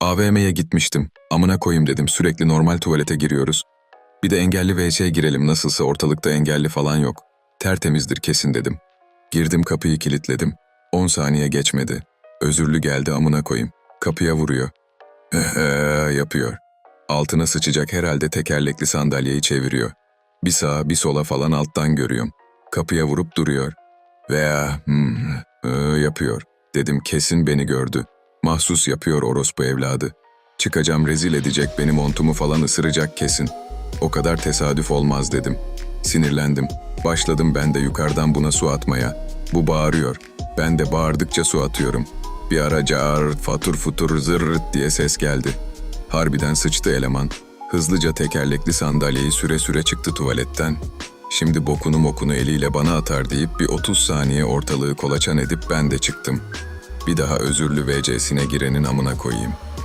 AVM'ye gitmiştim. Amına koyayım dedim sürekli normal tuvalete giriyoruz. Bir de engelli WC'ye girelim nasılsa ortalıkta engelli falan yok. Tertemizdir kesin dedim. Girdim kapıyı kilitledim. 10 saniye geçmedi. Özürlü geldi amına koyayım. Kapıya vuruyor. Yapıyor. Altına sıçacak herhalde tekerlekli sandalyeyi çeviriyor. Bir sağa bir sola falan alttan görüyorum. Kapıya vurup duruyor. Veya hmm, ee, yapıyor. Dedim kesin beni gördü. Mahsus yapıyor orospu evladı. Çıkacağım rezil edecek beni montumu falan ısıracak kesin. O kadar tesadüf olmaz dedim. Sinirlendim. Başladım ben de yukarıdan buna su atmaya. Bu bağırıyor. Ben de bağırdıkça su atıyorum. Bir ara car, fatur futur zırrt diye ses geldi. Harbiden sıçtı eleman. Hızlıca tekerlekli sandalyeyi süre süre çıktı tuvaletten. Şimdi bokunu mokunu eliyle bana atar deyip bir 30 saniye ortalığı kolaçan edip ben de çıktım. Bir daha özürlü VC'sine girenin amına koyayım.''